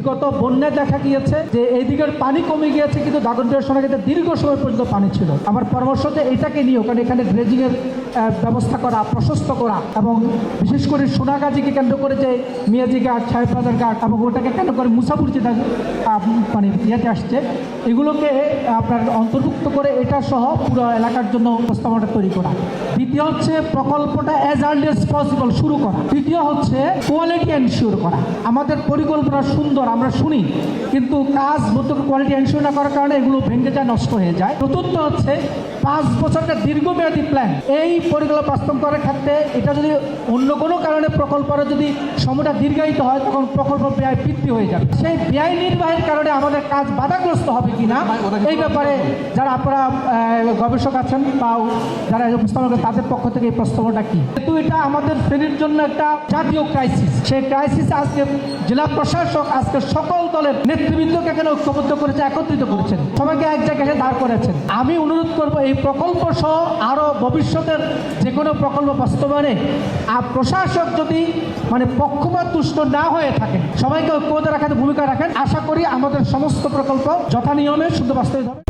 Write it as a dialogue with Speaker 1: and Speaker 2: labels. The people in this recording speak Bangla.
Speaker 1: বিগত বন্যায় দেখা গিয়েছে যে এই দিকের পানি কমে গিয়েছে, কিন্তু দাগনটিয়া সোনাগাতে দীর্ঘ সময় পর্যন্ত পানি ছিল। আমার পরামর্শ যে এটাকে নিয়েও, কারণ এখানে ড্রেজিংয়ের ব্যবস্থা করা, প্রশস্ত করা, এবং বিশেষ করে সোনাগাজীকে কেন্দ্র করে যে মিয়াজি ঘাট ছায়াপ্রাজার ঘাট, এবং ওটাকে কেন্দ্র করে মুসাফুর যেটা মানে ইয়েতে আসছে, এগুলোকে আপনার অন্তর্ভুক্ত করে এটা সহ পুরো এলাকার জন্য প্রস্তাবনাটা তৈরি করা। দ্বিতীয় হচ্ছে প্রকল্পটা অ্যাজ আর্লি পসিবল শুরু করা। তৃতীয় হচ্ছে কোয়ালিটি এনশিওর করা। আমাদের পরিকল্পনা সুন্দর আমরা শুনি কিন্তু কাজ মতো কোয়ালিটি এনশিওর না করার কারণে এগুলো ভেঙে যায় নষ্ট হয়ে যায়। চতুর্থ হচ্ছে পাঁচ বছরের দীর্ঘমেয়াদী প্ল্যান এই পরিকল্পনা বাস্তব করার ক্ষেত্রে এটা যদি অন্য কোনো কারণে প্রকল্পের যদি সময়টা দীর্ঘায়িত হয় তখন প্রকল্প ব্যয় বৃদ্ধি হয়ে যাবে। সেই ব্যয় নির্বাহের কারণে আমাদের কাজ বাধাগ্রস্ত হবে কিনা এই ব্যাপারে যারা আপনারা গবেষক আছেন বা যারা উপস্থাপন তাদের পক্ষ থেকে এই প্রস্তাবনাটা কি? কিন্তু এটা আমাদের শ্রেণির জন্য একটা জাতীয় ক্রাইসিস সেই ক্রাইসিস আজকে জেলা প্রশাসক, আজকে সকল দলের নেতৃবৃন্দকে এখানে ঐক্যবদ্ধ করেছে, একত্রিত করেছেন সবাইকে এক জায়গায় দাঁড় করেছেন। আমি অনুরোধ করব, এই প্রকল্প সহ আরও ভবিষ্যতের যে কোনো প্রকল্প বাস্তবায়নে আর প্রশাসক যদি মানে পক্ষপাত তুষ্ট না হয়ে থাকে, সবাইকে ঐক্যবদ্ধ রাখার ভূমিকা রাখেন। আশা করি আমাদের সমস্ত প্রকল্প যথা নিয়মে শুদ্ধ বাস্তবায়িত হবে।